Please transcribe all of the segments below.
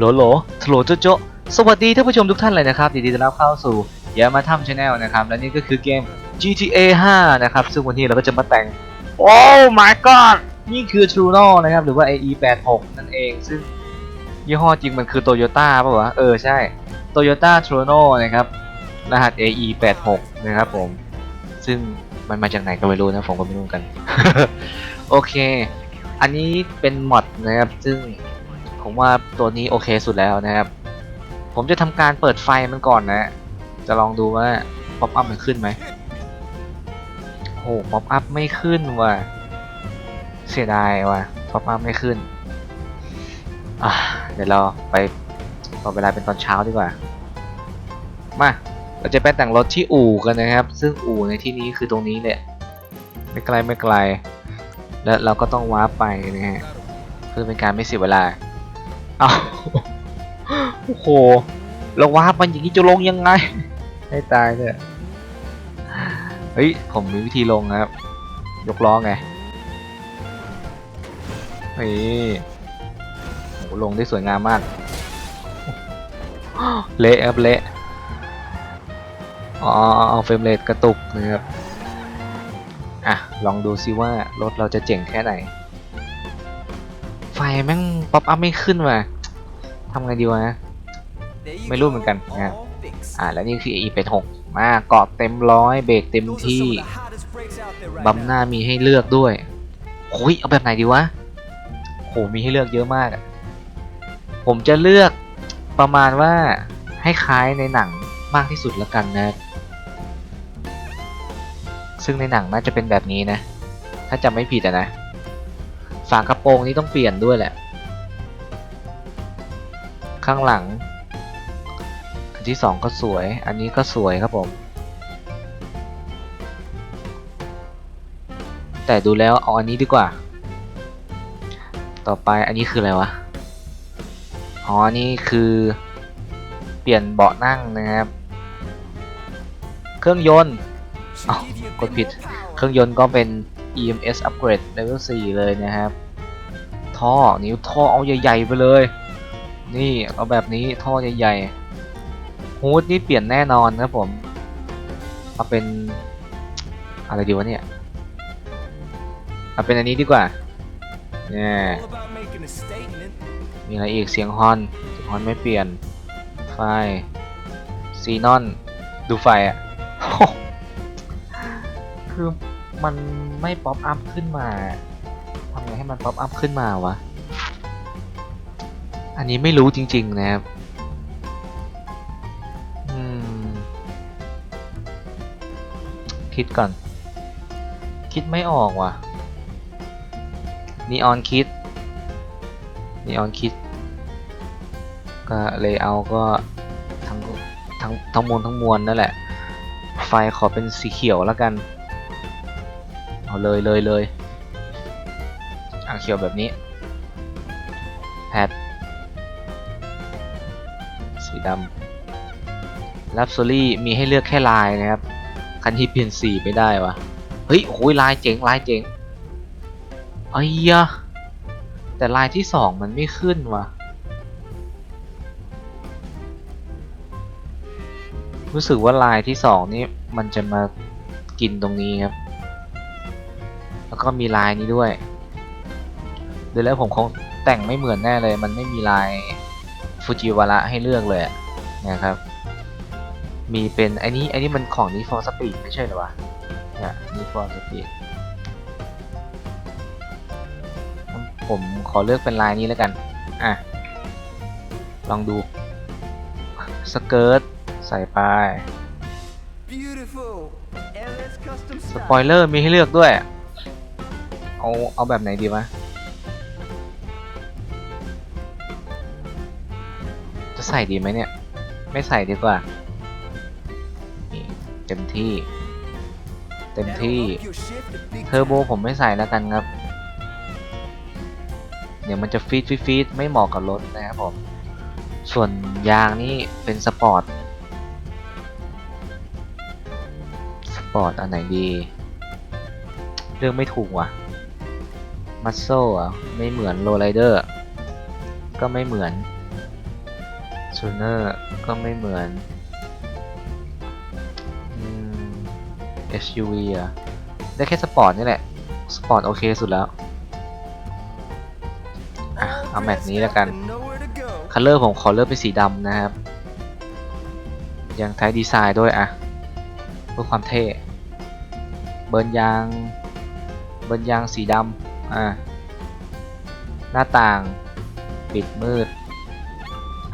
โหลโหลโลโจโจสวัสดีท่านผู้ชมทุกท่านเลยนะครับยินดีต้อนรับเข้าสู่ยามาทำชาแนลนะครับ และนี่ก็คือเกม GTA 5 นะครับ ซึ่งวันนี้เราก็จะมาแต่ง โอ้ my god นี่คือ Truno นะครับ หรือว่า AE86 นั่นเอง ซึ่งยี่ห้อจริงมันคือ Toyota ป่ะวะ เออ ใช่ Toyota Truno นะครับ รหัส AE86 นะครับผม ซึ่งมันมาจากไหนก็ไม่รู้นะ ผมก็ไม่รู้กัน โอเค อันนี้เป็นมอดนะครับ ซึ่ง ผมว่าตัวนี้โอเคสุดแล้วนะครับ ผมจะทำการเปิดไฟมันก่อนนะ จะลองดูว่าป๊อปอัพมันขึ้นไหมโอ้โหป๊อปอัพไม่ขึ้นว่ะ เสียดายว่ะป๊อปอัพไม่ขึ้นอะเดี๋ยวเราไปรอเวลาเป็นตอนเช้าดีกว่า มา เราจะไปแต่งรถที่อู่กันนะครับ ซึ่งอู่ในที่นี้คือตรงนี้เนี่ยไม่ไกลไม่ไกล และเราก็ต้องวาร์ปไปนะฮะ เพื่อเป็นการไม่เสียเวลา เอาโอ้โหเราวาร์ปมันอย่างนี้จะลงยังไง ให้ตายเนี่ยเฮ้ย ผมมีวิธีลงครับ ยกล้อไงเฮ้ยโหลงได้สวยงามมาก เละครับเละอ๋อเอาเฟรมเรทกระตุกนะครับ อะ ลองดูซิว่ารถเราจะเจ๋งแค่ไหน ฟแม่งป๊อปอัพไม่ขึ้นว่ะทำไงดีวะ ไม่รู้เหมือนกันนะฮะอ่าแล้วนี่คือ E86 มาเกาะเต็มร้อยเบรกเต็มที่บัมหน้ามีให้เลือกด้วยโอ้ยเอาแบบไหนดีวะโหมีให้เลือกเยอะมากอะผมจะเลือกประมาณว่าให้คล้ายในหนังมากที่สุดแล้วกันนะ ซึ่งในหนังน่าจะเป็นแบบนี้นะ ถ้าจำไม่ผิดนะ ฝากระโปรงนี้ต้องเปลี่ยนด้วยแหละ ข้างหลัง อันที่สองก็สวย อันนี้ก็สวยครับผม แต่ดูแล้วเอาอันนี้ดีกว่า ต่อไปอันนี้คืออะไรวะ อ๋อ นี่คือเปลี่ยนเบาะนั่งนะครับ เครื่องยนต์อ้าวกดผิด เครื่องยนต์ก็เป็น EMS upgrade level 4 เลยนะครับ ท่อ นิ้วท่อเอาใหญ่ ๆ ไปเลย นี่เอาแบบนี้ท่อใหญ่ๆฮูดนี่เปลี่ยนแน่นอนครับผม เอาเป็น อะไรดีวะเนี่ย เอาเป็นอันนี้ดีกว่าเนี่ยมีอะไรอีกเสียงฮอนเสียงฮอนไม่เปลี่ยน ไฟซีนอน ดูไฟอะคือ มันไม่ป๊อปอัพขึ้นมาทำไงให้มันป๊อปอัพขึ้นมาวะ อันนี้ไม่รู้จริง ๆ นะครับอืมคิดก่อน คิดไม่ออกว่ะนีออนคิดนีออนคิด ก็เลยเอาก็ทั้งทั้งทั้งมวลทั้งมวลนั่นแหละ ไฟขอเป็นสีเขียวแล้วกัน เอาเลยเลยเลยอะเขียวแบบนี้ แพดสีดำลับโซลี่มีให้เลือกแค่ลายนะครับ คันที่เปลี่ยนสีไม่ได้วะเฮ้ยโอ้ยลายเจ๋งลายเจ๋งไอ้ยะแต่ลายที่สองมันไม่ขึ้นวะรู้สึกว่าลายที่สองนี่มันจะมากินตรงนี้ครับ ก็มีลายนี้ด้วยเดี๋ยวแล้วผมคงแต่งไม่เหมือนแน่เลย มันไม่มีลายฟูจิวาระให้เลือกเลยอะนะครับ มีเป็นไอ้นี้ไอ้นี้มันของ Need for Speed ไม่ใช่เหรอวะเนี่ย Need for Speed ผมขอเลือกเป็นลายนี้แล้วกัน อะ ลองดู สเกิร์ตใส่ไป สปอยเลอร์มีให้เลือกด้วย เอาเอาแบบไหนดีวะ จะใส่ดีไหมเนี่ย ไม่ใส่ดีกว่า เต็มที่ เต็มที่ เทอร์โบผมไม่ใส่แล้วกันครับ เดี๋ยวมันจะฟีดฟีดฟีดไม่เหมาะกับรถนะครับผม ส่วนยางนี่เป็นสปอร์ต สปอร์ตอันไหนดีเลือกไม่ถูกว่ะ มัสโซ่อะไม่เหมือนโรไ r เดอร์ก็ไม่เหมือนซูเนอร์ก็ไม่เหมือนอืม SUV อะได้แค่สปอร์ตนี่แหละ สปอร์ตโอเคสุดแล้วเอาแมตช์นี้แล้วกัน คัลเลอร์ผมขอเลือกเป็นสีดำนะครับ ยังไทยดีไซน์ด้วยอะเพื่อความเท่ เบิร์นยาง เบิร์นยางสีดำ อะหน้าต่าง ปิดมืด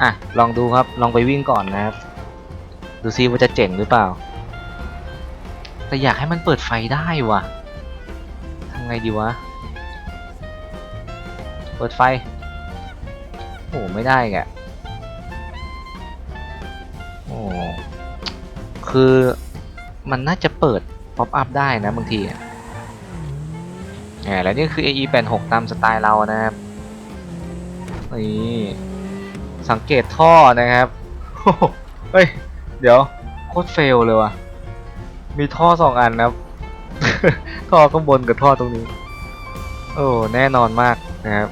อะ ลองดูครับ ลองไปวิ่งก่อนนะครับ ดูซิว่าจะเจ๋งหรือเปล่า แต่อยากให้มันเปิดไฟได้ว่ะทำไงดีวะ เปิดไฟ โอ้ไม่ได้แกโอ้คือมันน่าจะเปิดป๊อปอัพได้นะบางทีอะ อ่าแล้วนี่คือ AE 8 6 ตามสไตล์เรานะครับนี่สังเกตท่อนะครับโอ้โหเฮ้ย เดี๋ยวโคตรเฟลเลยว่ะ มีท่อสองอันนะครับ ท่อข้างบนกับท่อตรงนี้ โอ้ แน่นอนมากนะครับ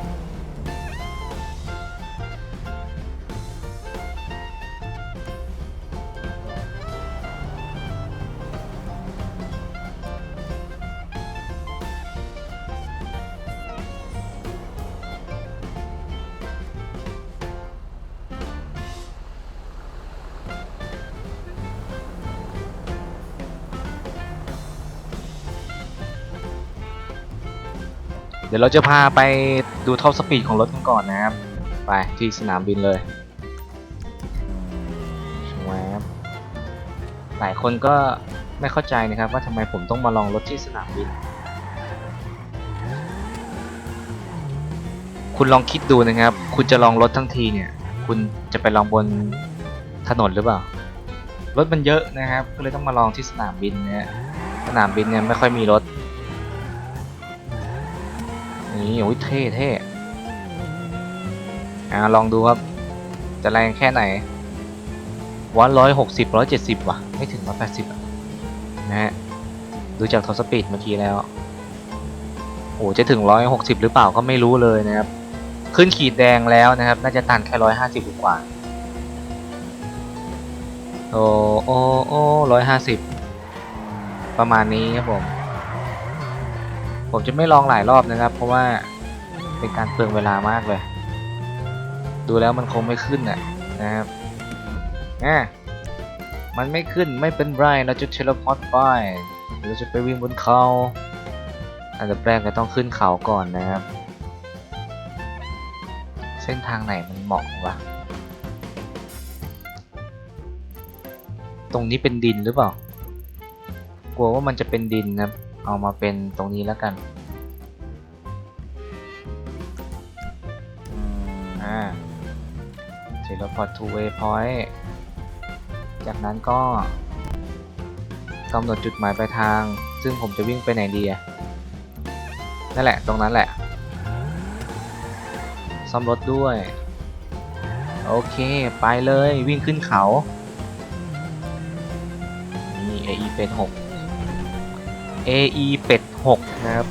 ดี๋ยวเราจะพาไปดูท็อปสปีดของรถกันก่อนนะครับ ไปที่สนามบินเลยแวบหลายคนก็ไม่เข้าใจนะครับว่าทำไมผมต้องมาลองรถที่สนามบิน คุณลองคิดดูนะครับ คุณจะลองรถทั้งทีเนี่ย คุณจะไปลองบนถนนหรือเปล่า รถมันเยอะนะครับ ก็เลยต้องมาลองที่สนามบินเนี่ย สนามบินเนี่ยไม่ค่อยมีรถ นี่โอ้ยเท่เท่อ่าลองดูครับ จะแรงแค่ไหนวันร้อยหกสิบร้อยเจ็ดสิบว่ะ ไม่ถึงร้อยแปดสิบนะฮะ ดูจากท็อปสปีดเมื่อกี้แล้วโอ้จะถึงร้อยหกสิบหรือเปล่าก็ไม่รู้เลยนะครับ ขึ้นขีดแดงแล้วนะครับ น่าจะตันแค่ร้อยห้าสิบกว่าโอ้โอ้โอ้ร้อยห้าสิบประมาณนี้ครับผม ผมจะไม่ลองหลายรอบนะครับ เพราะว่าเป็นการเปลืองเวลามากเลย ดูแล้วมันคงไม่ขึ้นน่ะนะครับอะมันไม่ขึ้นไม่เป็นไรเราจะเทเลพอร์ตไปเราจะไปวิ่งบนเขาอันดับแรกก็ต้องขึ้นเขาก่อนนะครับ เส้นทางไหนมันเหมาะวะตรงนี้เป็นดินหรือเปล่ากลัวว่ามันจะเป็นดินนะครับ เอามาเป็นตรงนี้แล้วกันอ่าเทเลพอร์ตทูเวย์พอยต์จากนั้นก็กำหนดจุดหมายปลายทาง ซึ่งผมจะวิ่งไปไหนดีอะนั่นแหละ ตรงนั้นแหละ ซ่อมรถด้วย โอเค ไปเลยวิ่งขึ้นเขา นี่ AE เป็น6 AE เป็ด6นะครับ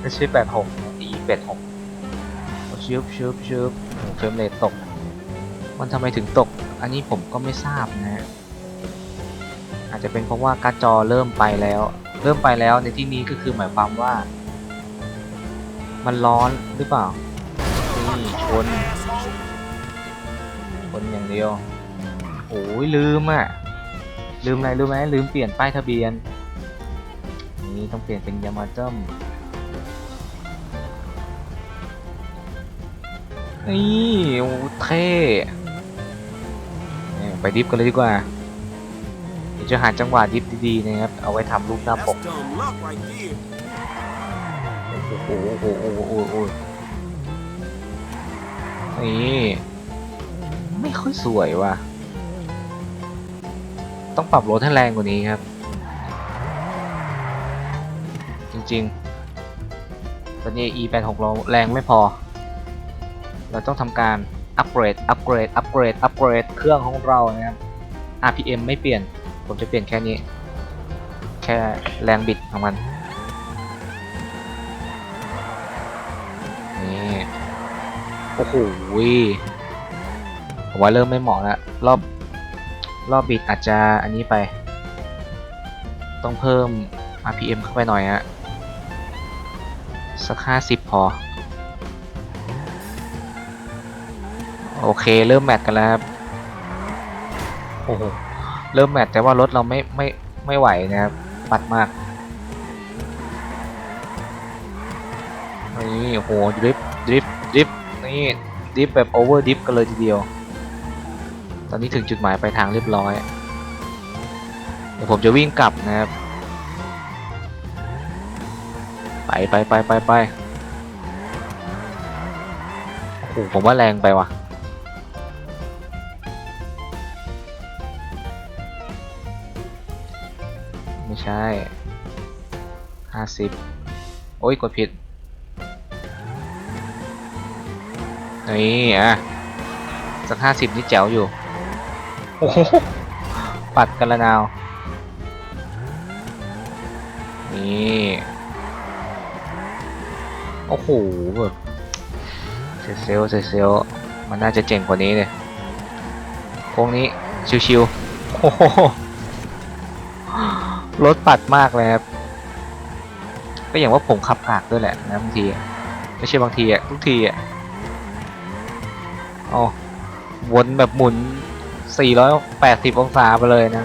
ไม่ใช่86 AE เป็ด6ชึบชึบชึบเฟรมเรทตก มันทำไมถึงตก อันนี้ผมก็ไม่ทราบนะฮะอาจจะเป็นเพราะว่าการ์ดจอเริ่มไปแล้ว เริ่มไปแล้วในที่นี้ก็คือหมายความว่า มันร้อนหรือเปล่านี่ชนชนอย่างเดียวโอ้ยลืมอะ ลืมอะไรรู้ไหมลืมเปลี่ยนป้ายทะเบียน นี่ต้องเปลี่ยนเป็นยามาเติมนี่โอ้เท่เนี่ยไปดิฟกันเลยดีกว่าเดี๋ยวจะหาจังหวะดิฟดีๆนะครับ เอาไว้ทำรูปหน้าปก That's dumb luck right there. โอ้โหโอ้โหโอ้โหโอ้โหโอ้โหนี่ไม่ค่อยสวยว่ะ ต้องปรับรถให้แรงกว่านี้ครับ จริงๆ ตอนนี้ E86 เราแรงไม่พอ เราต้องทำการอัปเกรด อัปเกรด อัปเกรด อัปเกรด เครื่องของเรานะครับ RPM ไม่เปลี่ยน ผมจะเปลี่ยนแค่นี้ แค่แรงบิดของมัน นี่ โอ้โหผมว่าเริ่มไม่เหมาะแล้ว รอบรอบบิดอาจจะอันนี้ไป ต้องเพิ่ม RPM เข้าไปหน่อยฮะ สักห้าสิบพอ โอเค เริ่มแมทกันแล้วครับ โอ้โห เริ่มแมทแต่ว่ารถเราไม่ไม่ไม่ไหวนะครับ ปัดมากนี่โอ้โหดริฟดริฟดริฟนี่ดริฟแบบโอเวอร์ดริฟกันเลยทีเดียว ตอนนี้ถึงจุดหมายปลายทางเรียบร้อย เดี๋ยวผมจะวิ่งกลับนะครับ ไปไปไปไปไปโอ้โหผมว่าแรงไปว่ะ ไม่ใช่ห้าสิบโอ้ย กดผิด นี่อะ สักห้าสิบนี่แจ๋วอยู่ โอ้โห ปัดกันละนาว นี่ โอ้โหแบบเซลเซลเซเซลมันน่าจะเจ๋งกว่านี้เลยโค้งนี้ชิวๆโอ้โหรถปัดมากเลยครับก็อย่างว่าผมขับกากด้วยแหละนะบางทีไม่ใช่บางทีอะทุกทีอะอ๋อวนแบบหมุน 480 องศาไปเลยนะ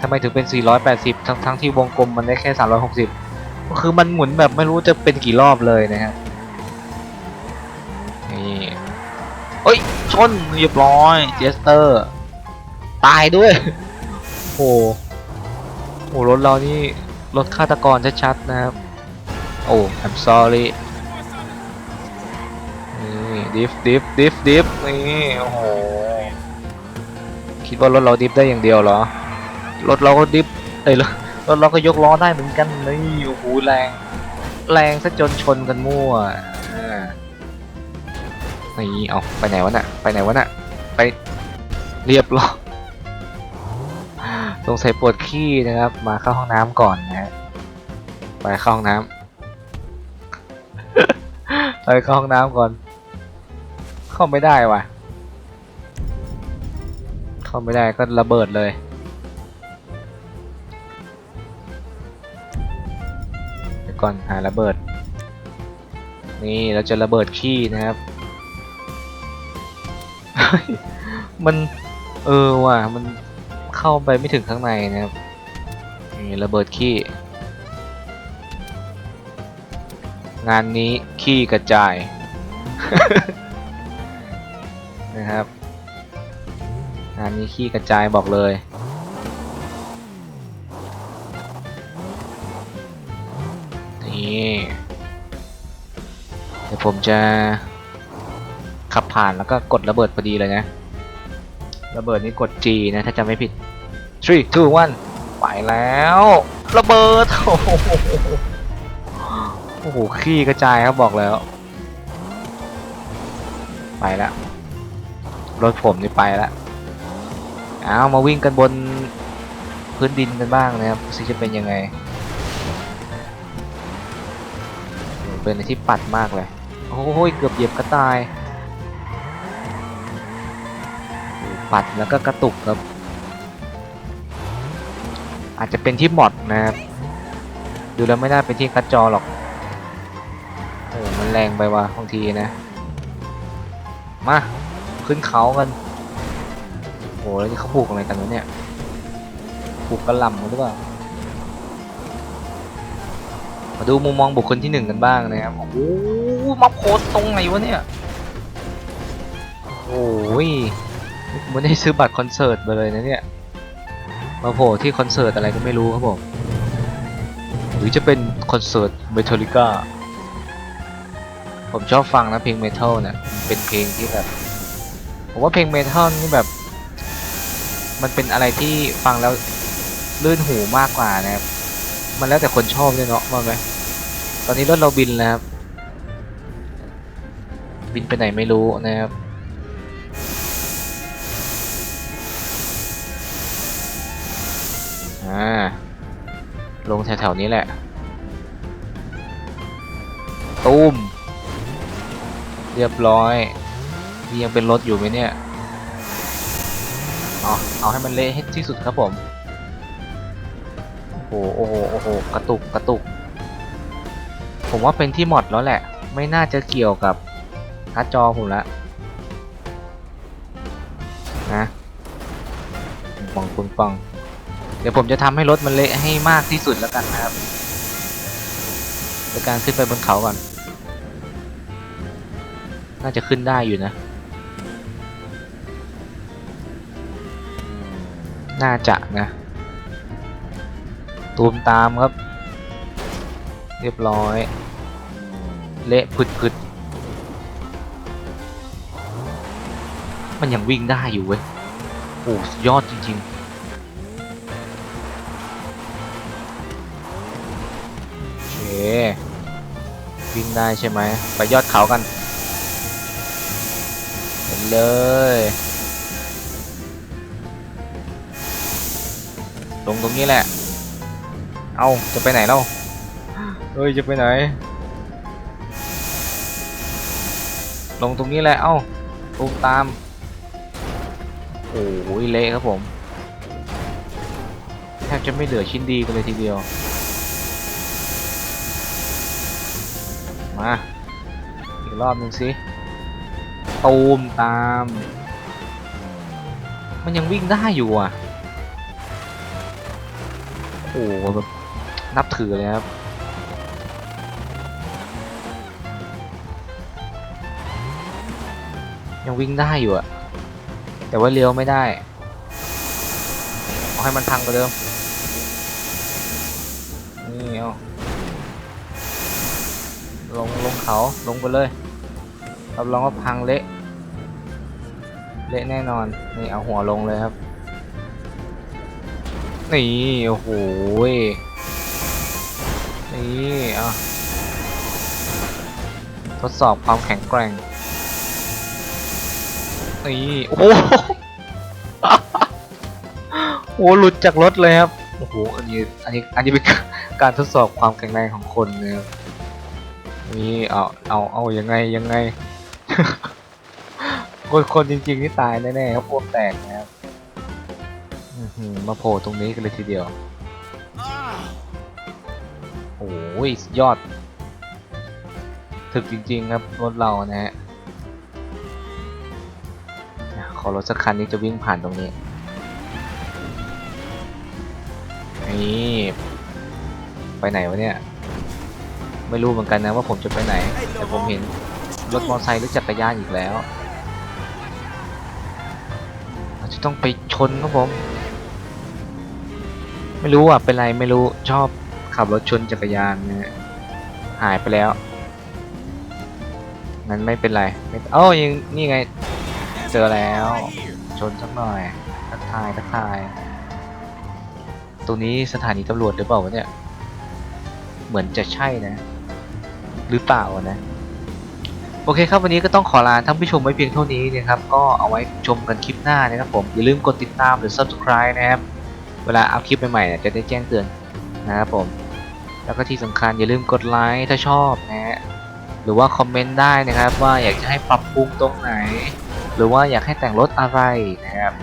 ทำไมถึงเป็น 480 ทั้งทั้งที่วงกลมมันได้แค่ 360 คือมันหมุนแบบไม่รู้จะเป็นกี่รอบเลยนะครับนี่เอ้ยชนเรียบร้อยเจสเตอร์ ตายด้วยโอ้โหรถเรานี่รถฆาตกรชัดๆนะครับ โอ้ I'm sorry นี่ดิฟดิฟดิฟดิฟนี่โอ้โหคิดว่ารถเราดิฟได้อย่างเดียวเหรอ รถเราก็ดิฟเอ้ยรถ รถเราก็ยกล้อได้เหมือนกันนี่โอ้โหแรง แรงซะจนชนกันมั่วนี่เอาไปไหนวะน่ะ ไปไหนวะน่ะ ไปเรียบร้อยสงสัยปวดขี้นะครับ มาเข้าห้องน้ำก่อนนะฮะไปเข้าห้องน้ำไปเข้าห้องน้ำก่อน เข้าไม่ได้ว่ะ เข้าไม่ได้ก็ระเบิดเลย ก่อนหาระเบิด นี่เราจะระเบิดขี้นะครับ มันเออว่ะมันเข้าไปไม่ถึงข้างในนะครับนี่ระเบิดขี้ งานนี้ขี้กระจาย นะครับงานนี้ขี้กระจายบอกเลย ผมจะขับผ่านแล้วก็กดระเบิดพอดีเลยนะ ระเบิดนี้กด G นะถ้าจำไม่ผิด3 2 1ไปแล้ว ระเบิดโอ้โหโอ้โห ขี้กระจายครับบอกแล้ว ไปแล้วรถผมนี่ไปแล้วเอามาวิ่งกันบนพื้นดินกันบ้างนะครับซิจะเป็นยังไง เป็นอะไรที่ปัดมากเลย โอ้ยเกือบเหยียบกระต่ายปัดแล้วก็กระตุกครับ อาจจะเป็นที่มอดนะครับ ดูแล้วไม่น่าเป็นที่คัดจอหรอกโอ้มันแรงไปว่ะบางทีนะ มา ขึ้นเขากันโอ้แล้วนี่เขาปลูกอะไรกันวะเนี่ยปลูกกระหล่ำหรือเปล่า ดูมุมมองบุคคลที่หนึ่งกันบ้างนะครับ โอ้โหมาโพสตรงไหนวะเนี่ย โอ้ยมไม่ได้ซื้อบัตรคอนเสิร์ตมาเลยนะเนี่ย มาโผล่ที่คอนเสิร์ตอะไรก็ไม่รู้ครับผม หรือจะเป็นคอนเสิร์ตเมทัลลิก้า ผมชอบฟังนะเพลงเมทัลเนี่ย เป็นเพลงที่แบบ ผมว่าเพลงเมทัลนี่แบบ มันเป็นอะไรที่ฟังแล้วลื่นหูมากกว่านะครับมันแล้วแต่คนชอบด้วยเนาะว่าไหม ตอนนี้รถเราบินแล้วครับ บินไปไหนไม่รู้นะครับ อ่า ลงแถวๆนี้แหละ ตูม เรียบร้อยนี่ยังเป็นรถอยู่ไหมเนี่ยเอาเอาให้มันเละให้ที่สุดครับผม โอ้โห โอ้โห โอ้โห กระตุก กระตุก ผมว่าเป็นที่มอดแล้วแหละ ไม่น่าจะเกี่ยวกับการ์ดจอผมละนะปังปังปังเดี๋ยวผมจะทำให้รถมันเละให้มากที่สุดแล้วกันนะครับโดยการขึ้นไปบนเขาก่อน น่าจะขึ้นได้อยู่นะ น่าจะนะ ตูมตามครับ เรียบร้อย เละพึดพึดมันยังวิ่งได้อยู่เว้ยโอ้ยอดจริงๆโอเควิ่งได้ใช่ไหม ไปยอดเขากันไปเลยลงตรงนี้แหละ เอาจะไปไหนเล่า เฮ้ยจะไปไหน ลงตรงนี้แหละ เอ้าตูมตาม โอ้ยเละครับผม แทบจะไม่เหลือชิ้นดีกันเลยทีเดียว มา อีกรอบหนึ่งสิ ตูมตาม มันยังวิ่งได้อยู่อะ โอ้โหแบบนับถือเลยครับ ยังวิ่งได้อยู่อะแต่ว่าเลี้ยวไม่ได้เอาให้มันพังกว่าเดิมนี่เอาลงลงเขาลงไปเลยรับรองว่าพังเละเละแน่นอนนี่เอาหัวลงเลยครับนี่โอ้โหนี่อะทดสอบความแข็งแกร่ง นี่โอ้โหโอ้โหหลุดจากรถเลยครับโอ้โหอันนี้อันนี้อันนี้เป็นการทดสอบความแข็งแรงของคนนะครับนี่เอาเอาเอายังไงยังไง คนคนจริงๆนี่ตายแน่ๆครับพวกแตกนะครับมาโผล่ตรงนี้กันเลยทีเดียวโอ้ยยอด ถึกจริงๆครับรถเรานะฮะ รถสักคันนี้จะวิ่งผ่านตรงนี้ นี่ไปไหนวะเนี่ย ไม่รู้เหมือนกันนะว่าผมจะไปไหน แต่ผมเห็นรถมอเตอร์ไซค์หรือจักรยานอีกแล้วเราจะต้องไปชนครับผม ไม่รู้อะเป็นไรไม่รู้ชอบขับรถชนจักรยานนะหายไปแล้วนั้นไม่เป็นไรไม่เอ้ายังนี่ไง เจอแล้ว ชนสักหน่อย ทักทาย ทักทาย ตรงนี้สถานีตำรวจหรือเปล่าวะเนี่ย เหมือนจะใช่นะ หรือเปล่านะ โอเคครับวันนี้ก็ต้องขอลาท่านผู้ชมไว้เพียงเท่านี้นะครับ ก็เอาไว้ชมกันคลิปหน้านะครับผม อย่าลืมกดติดตามหรือ subscribe นะครับ เวลาอัพคลิปใหม่ๆเนี่ยจะได้แจ้งเตือนนะครับผม แล้วก็ที่สำคัญอย่าลืมกดไลค์ถ้าชอบนะฮะหรือว่าคอมเมนต์ได้นะครับว่าอยากจะให้ปรับปรุงตรงไหน หรือว่าอยากให้แต่งรถอะไรนะครับ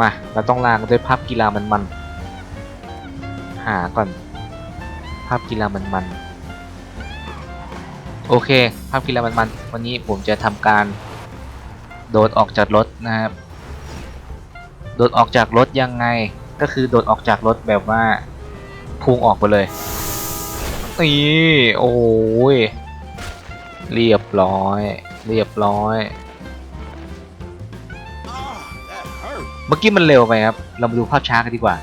มา เราต้องลางด้วยภาพกีฬามันๆ หาก่อน ภาพกีฬามันๆ โอเค ภาพกีฬามันๆ วันนี้ผมจะทำการ โดดออกจากรถนะครับ โดดออกจากรถยังไง ก็คือโดดออกจากรถแบบว่าพุ่งออกไปเลยนี่โอ้ยเรียบร้อย เรียบร้อย เมื่อกี้มันเร็วไปครับ เรามาดูภาพช้ากันดีกว่า